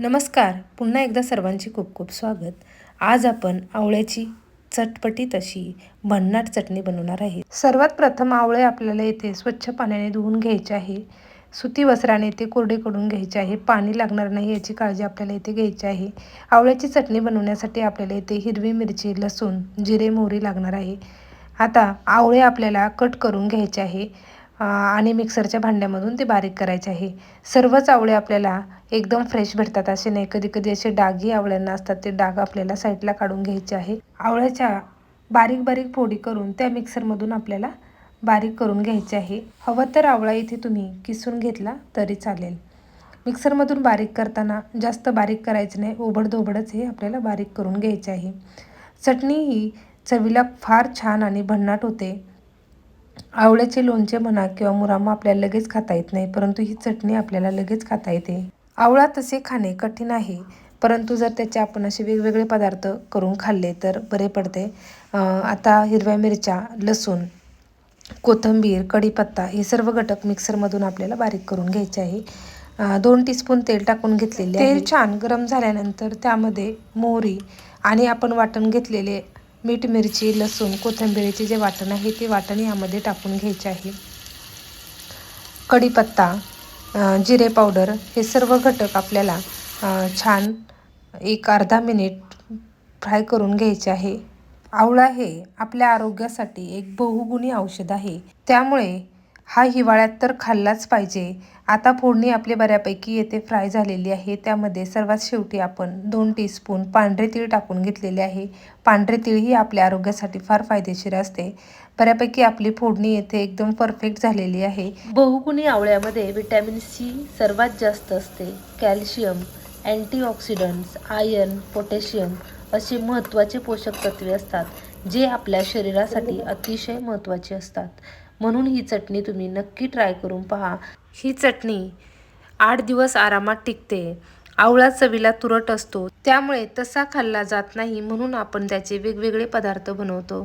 नमस्कार. पुन्हा एकदा सर्वांचे खूप खूप स्वागत. आज आपण आवळ्याची चटपटीत अशी भन्नाट चटणी बनवणार आहे. सर्वात प्रथम आवळे आपल्याला येथे स्वच्छ पाण्याने धुवून घ्यायचे आहे. सुती वस्त्राने ते कोरडे करून घ्यायचे आहे. पाणी लागणार नाही याची काळजी आपल्याला इथे घ्यायची आहे. आवळ्याची चटणी बनवण्यासाठी आपल्याला इथे हिरवी मिरची लसूण जिरे मोहरी लागणार आहे. आता आवळे आपल्याला कट करून घ्यायचे आहे. आणि मिक्सरच्या भांड्यामधून ते बारीक करायचे आहे. सर्वच आवळे आपल्याला एकदम फ्रेश भेटतात. असे नाही कधी कधी असे डागही आवळ्यांना असतात ते डाग आपल्याला साईडला काढून घ्यायचे आहे. आवळ्याच्या बारीक बारीक फोडी करून त्या मिक्सरमधून आपल्याला बारीक करून घ्यायचे आहे. हवं तर आवळा इथे तुम्ही किसून घेतला तरी चालेल. मिक्सरमधून बारीक करताना जास्त बारीक करायचं नाही ओबडधोबडच हे आपल्याला बारीक करून घ्यायचे आहे. चटणी ही चवीला फार छान आणि भन्नाट होते. आवळ्याचे लोणचे म्हणा किंवा मुरामा आपल्याला लगेच खाता येत नाही परंतु ही चटणी आपल्याला लगेच खाता येते. आवळा तसे खाणे कठीण आहे परंतु जर त्याचे आपण असे वेगवेगळे पदार्थ करून खाल्ले तर बरे पडते. आता हिरव्या मिरच्या लसूण कोथिंबीर कढीपत्ता हे सर्व घटक मिक्सरमधून आपल्याला बारीक करून घ्यायचे आहे. दोन टीस्पून तेल टाकून घेतलेले तेल छान गरम झाल्यानंतर त्यामध्ये मोहरी आणि आपण वाटण घेतलेले मीठ मिरची लसूण कोथिंबिरीचे जे वाटण आहे ते वाटण यामध्ये टाकून घ्यायचे आहे. कढीपत्ता जिरे पावडर हे सर्व घटक आपल्याला छान एक अर्धा मिनिट फ्राय करून घ्यायचे आहे. आवळा हे आपल्या आरोग्यासाठी एक बहुगुणी औषध आहे. त्यामुळे हा हिवाळ्यात तर खाल्लाच पाहिजे. आता फोडणी आपली बऱ्यापैकी येथे फ्राय झालेली आहे. त्यामध्ये सर्वात शेवटी आपण दोन टीस्पून पांढरे तीळ टाकून घेतलेले आहे. पांढरे तीळ ही आपल्या आरोग्यासाठी फार फायदेशीर असते. बऱ्यापैकी आपली फोडणी येथे एकदम परफेक्ट झालेली आहे. बहुगुणी आवळ्यामध्ये व्हिटॅमिन सी सर्वात जास्त असते. कॅल्शियम अँटीऑक्सिडंट्स आयर्न पोटॅशियम असे महत्त्वाचे पोषक तत्वे असतात जे आपल्या शरीरासाठी अतिशय महत्त्वाचे असतात. म्हणून ही चटणी तुम्ही नक्की ट्राय करून पहा. ही चटणी आठ दिवस आरामात टिकते. आवळा चवीला तुरट असतो. त्यामुळे तसा खाल्ला जात नाही म्हणून आपण त्याचे वेगवेगळे पदार्थ बनवतो.